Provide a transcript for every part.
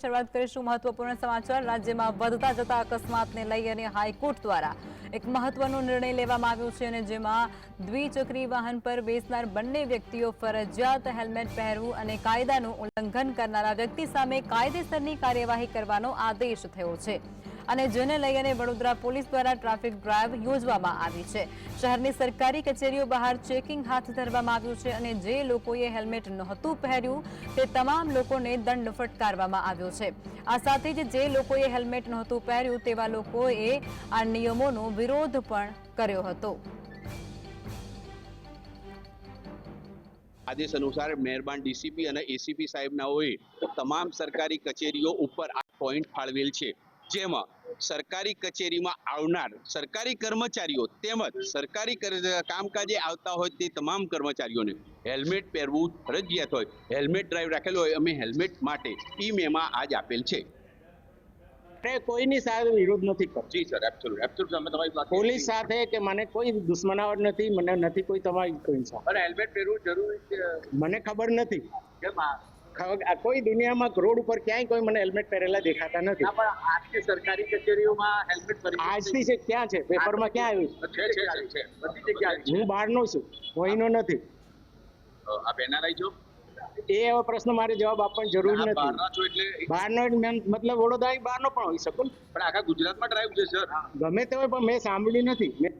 શરૂઆત કરીશું મહત્વપૂર્ણ સમાચાર. રાજ્યમાં વધતા જતા અકસ્માતને લઈ અને હાઈકોર્ટ દ્વારા એક મહત્વનો નિર્ણય લેવામાં આવ્યો છે અને જેમાં દ્વિચક્રી વાહન પર બેસનાર બંને વ્યક્તિઓ ફરજિયાત હેલ્મેટ પહેરવું અને કાયદાનું ઉલ્લંઘન કરનારા વ્યક્તિ સામે કાયદેસરની કાર્યવાહી કરવાનો આદેશ થયો છે. અને જેને લઈ અને વડોદરા પોલીસ દ્વારા ટ્રાફિક ડ્રાઈવ યોજવામાં આવી છે. શહેરની સરકારી કચેરીઓ બહાર ચેકિંગ હાથ ધરવામાં આવ્યું છે અને જે લોકોએ હેલ્મેટ નહોતું પહેર્યું તે તમામ લોકોને દંડ ફટકારવામાં આવ્યો છે. આ સાથે જ જે લોકોએ હેલ્મેટ નહોતું પહેર્યું તેવા લોકોએ આ નિયમોનો વિરોધ પણ કર્યો હતો. આદેશ અનુસાર મહેરબાન ડીસીપી અને એસીપી સાહેબનાઓએ તમામ સરકારી કચેરીઓ ઉપર આ પોઈન્ટ ફાળવેલ છે. જેમાં સરકારી કચેરીમાં આવનાર સરકારી કર્મચારીઓ તેમજ સરકારી કામકાજે આવતા હોય તે તમામ કર્મચારીઓને હેલ્મેટ પહેરવું ફરજિયાત હોય. હેલ્મેટ ડ્રાઈવ રાખેલો હોય અમે હેલ્મેટ માટે ઈ મેમાં આજ આપેલ છે. કોઈની સાથે વિરોધ નથી કરતો. જી સર એબ્સોલ્યુટ એબ્સોલ્યુટ અમે તમારી વાત પોલીસ સાથે કે મને કોઈ દુશ્મનાવટ નથી મને નથી કોઈ તમારી કોઈ સાથે હેલ્મેટ પહેરવું જરૂરી છે. મને ખબર નથી. કેમ કોઈ દુનિયામાં રોડ ઉપર ક્યાંય કોઈ મને હેલ્મેટ પહેરેલા દેખાતા નથી. પણ આજની સરકારી કચેરીઓમાં હેલ્મેટ આજથી છે ક્યાં છે? પેપરમાં ક્યાં આવ્યું છે? છે છે, છે બધી જગ્યાએ હું બહારનો છું કોઈનો નથી. આપ એનઆરઆઈ છો એ એવો પ્રશ્ન મારે જવાબ આપવાની જરૂર નથી. બહારના છો એટલે બહારનો મતલબ વડોદરા બહારનો પણ હોઈ શકું પણ આખા ગુજરાતમાં ડ્રાઈવ છે સર ગમે તે હોય પણ મેં સાંભળ્યું નથી. મેં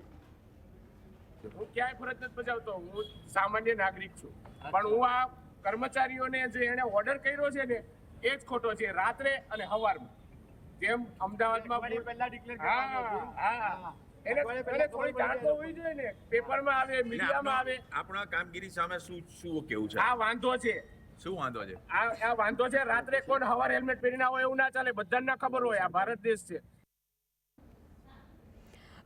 હું ક્યાંય ફરજ નથી બજાવતો. હું સામાન્ય નાગરિક છું. પણ હું આ કર્મચારીઓને જે એને ઓર્ડર કર્યો છે ને એ જ ખોટો છે. રાત્રે અને હવારમાં. જેમ અમદાવાદમાં હા હા. હોવી જોઈએ ને. પેપરમાં આવે મીડિયામાં આવે. આપણા કામગીરી સામે શું શું કેવું છે? આ વાંધો છે. શું વાંધો છે? આ આ વાંધો છે. રાત્રે કોણ હવાર હેલ્મેટ પહેરીને હોય એવું ના ચાલે. બધાને ના ખબર હોય. આ ભારત દેશ છે.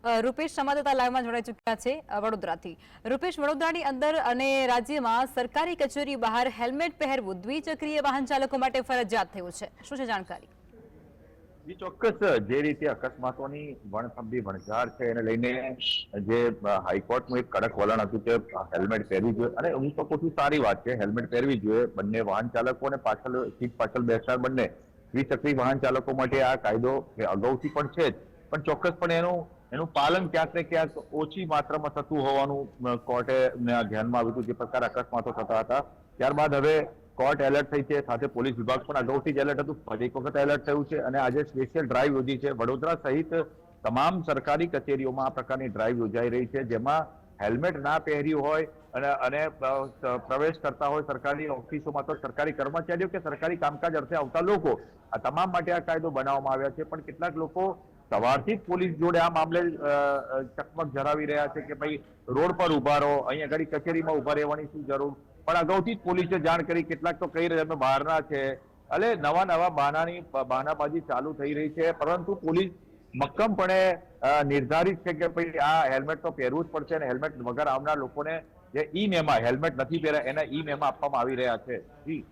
રૂપેશ સંવાદદાતા લાઈવમાં જોડાઈ ચૂક્યા છે વડોદરાથી. રૂપેશ, વડોદરાની અંદર અને રાજ્યમાં સરકારી કચેરી બહાર હેલ્મેટ પહેરવું દ્વિચક્રીય વાહન ચાલકો માટે ફરજિયાત થયું છે. શું છે જાણકારી? ચોક્કસ જે રીતે અકસ્માતોની વણથંભી વણઝાર છે, એને લઈને જે હાઈકોર્ટનું એક કડક વલણ હતું કે હેલ્મેટ પહેરવી જોઈએ. અને હું તો કહું સારી વાત છે, હેલ્મેટ પહેરવી જોઈએ. બંને વાહન ચાલકો અને પાછળ, સીટ પાછળ બેસનાર બંને દ્વિચક્રી વાહન ચાલકો માટે આ કાયદો અગાઉથી પણ છે જ. પણ ચોક્કસપણે એનું એનું પાલન ક્યાંક ને ક્યાંક ઓછી માત્રામાં થતું હોવાનું કોર્ટે ધ્યાનમાં આવ્યું હતું, જે પ્રકાર અકસ્માતો થતા હતા. ત્યારબાદ હવે કોર્ટ એલર્ટ થઈ છે, સાથે પોલીસ વિભાગ પણ અગાઉથી જ એલર્ટ હતું. ફરી એક વખત એલર્ટ થયું છે અને આજે સ્પેશિયલ ડ્રાઈવ યોજી છે. વડોદરા સહિત તમામ સરકારી કચેરીઓમાં આ પ્રકારની ડ્રાઈવ યોજાઈ રહી છે, જેમાં હેલ્મેટ ના પહેર્યું હોય અને અને પ્રવેશ કરતા હોય સરકારી ઓફિસોમાં તો સરકારી કર્મચારીઓ કે સરકારી કામકાજ અર્થે આવતા લોકો આ તમામ માટે આ કાયદો બનાવવામાં આવ્યા છે. પણ કેટલાક લોકો સવારથી જ પોલીસ જોડે આ મામલે ચકમક ધરાવી રહ્યા છે કે ભાઈ રોડ પર ઊભા રહો, અહીંયા ઘડી કચેરીમાં ઊભા રહેવાની શું જરૂર? પણ અગાઉથી જ પોલીસે જાણ કરી, કેટલાક તો કહી રહ્યા અમે બહારના છે. એટલે નવા નવા બહાનાની બહાનાબાજી ચાલુ થઈ રહી છે, પરંતુ પોલીસ મક્કમપણે નિર્ધારિત છે કે ભાઈ આ હેલ્મેટ તો પહેરવું જ પડશે અને હેલ્મેટ વગર આવનાર લોકોને જે ઈ મેમાં હેલ્મેટ નથી પહેર્યા, એના ઈ મેમાં આપવામાં આવી રહ્યા છે. જી.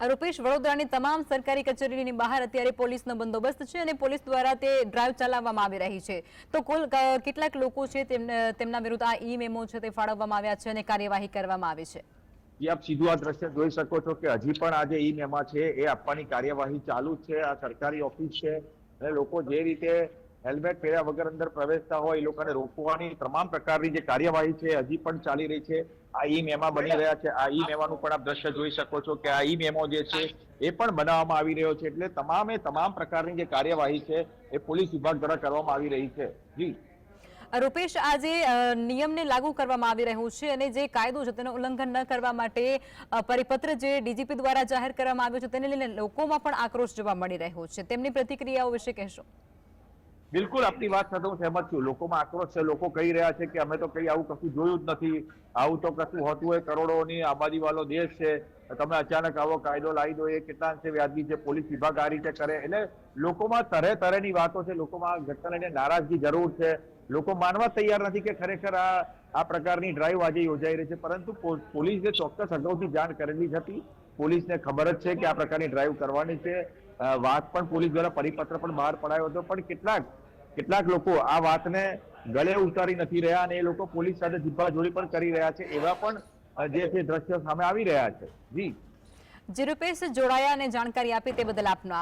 રૂપેશ વડોદરાની તમામ સરકારી કચેરીની બહાર અત્યારે પોલીસનો બંદોબસ્ત છે અને પોલીસ દ્વારા તે ડ્રાઈવ ચલાવવામાં આવી રહી છે. તો કુલ કેટલાક લોકો છે તેમને વિરુદ્ધ આ ઈ મેમો છે તે ફાળવવામાં આવ્યા છે અને કાર્યવાહી કરવામાં આવી છે. જે, આપ સીધું આ દ્રશ્ય જોઈ શકો છો કે હજી પણ આ જે ઈ મેમા છે એ આપવાની કાર્યવાહી ચાલુ છે. આ સરકારી ઓફિસ છે અને લોકો જે રીતે હેલ્મેટ પહેર્યા વગર અંદર પ્રવેશતા હોય એ લોકોને રોકવાની તમામ પ્રકારની જે કાર્યવાહી છે હજી પણ ચાલી રહી છે. આ ઈ મેમા બની રહ્યા છે. આ ઈ મેમાનું પણ આપ દ્રશ્ય જોઈ શકો છો કે આ ઈ મેમો જે છે, એ પણ બનાવવામાં આવી રહ્યો છે. એટલે તમામે તમામ પ્રકારની જે કાર્યવાહી છે, એ પોલીસ વિભાગ દ્વારા કરવામાં આવી રહી છે. જી. રૂપેશ આજે નિયમને લાગુ કરવામાં આવી રહ્યું છે અને જે કાયદો છે તેનું ઉલ્લંઘન ન કરવા માટે પરિપત્ર જે ડીજીપી દ્વારા જાહેર કરવામાં આવ્યો છે તેને લઈને લોકોમાં પણ આક્રોશ જોવા મળી રહ્યો છે. તેમની પ્રતિક્રિયાઓ વિશે કહેશો. બિલકુલ આપની વાત સાથે હું સહેમત છું. લોકોમાં આક્રોશ છે, લોકો કહી રહ્યા છે કે અમે તો કઈ આવું કશું જોયું જ નથી. આવું તો કશું હોતું હોય, કરોડોની આબાદી વાળો દેશ છે. તમે અચાનક આવો, કાયદો લાવી દો એ કેટલા અંશે વ્યાજબી છે, પોલીસ વિભાગ આ રીતે કરે. એટલે લોકોમાં તરે તરેની વાતો છે, લોકોમાં ઘટનાને લઈને નારાજગી જરૂર છે. લોકો માનવા તૈયાર નથી કે ખરેખર આ આ પ્રકારની ડ્રાઈવ આજે યોજાઈ રહી છે. પરંતુ પોલીસે ચોક્કસ અગાઉથી જાણ કરેલી જ હતી. પોલીસને ખબર જ છે કે આ પ્રકારની ડ્રાઈવ કરવાની છે. વાત પણ પોલીસ દ્વારા પરિપત્ર પણ બહાર પડાયો હતો. પણ કેટલાક કેટલાક લોકો આ વાતને ગળે ઉતારી નથી રહ્યા અને એ લોકો પોલીસ સાથે જીભા જોડી પણ કરી રહ્યા છે. એવા પણ જે છે, દ્રશ્યો સામે આવી રહ્યા છે. જી. જે, રૂપેશ જોડાયા અને જાણકારી આપી તે બદલ આપનો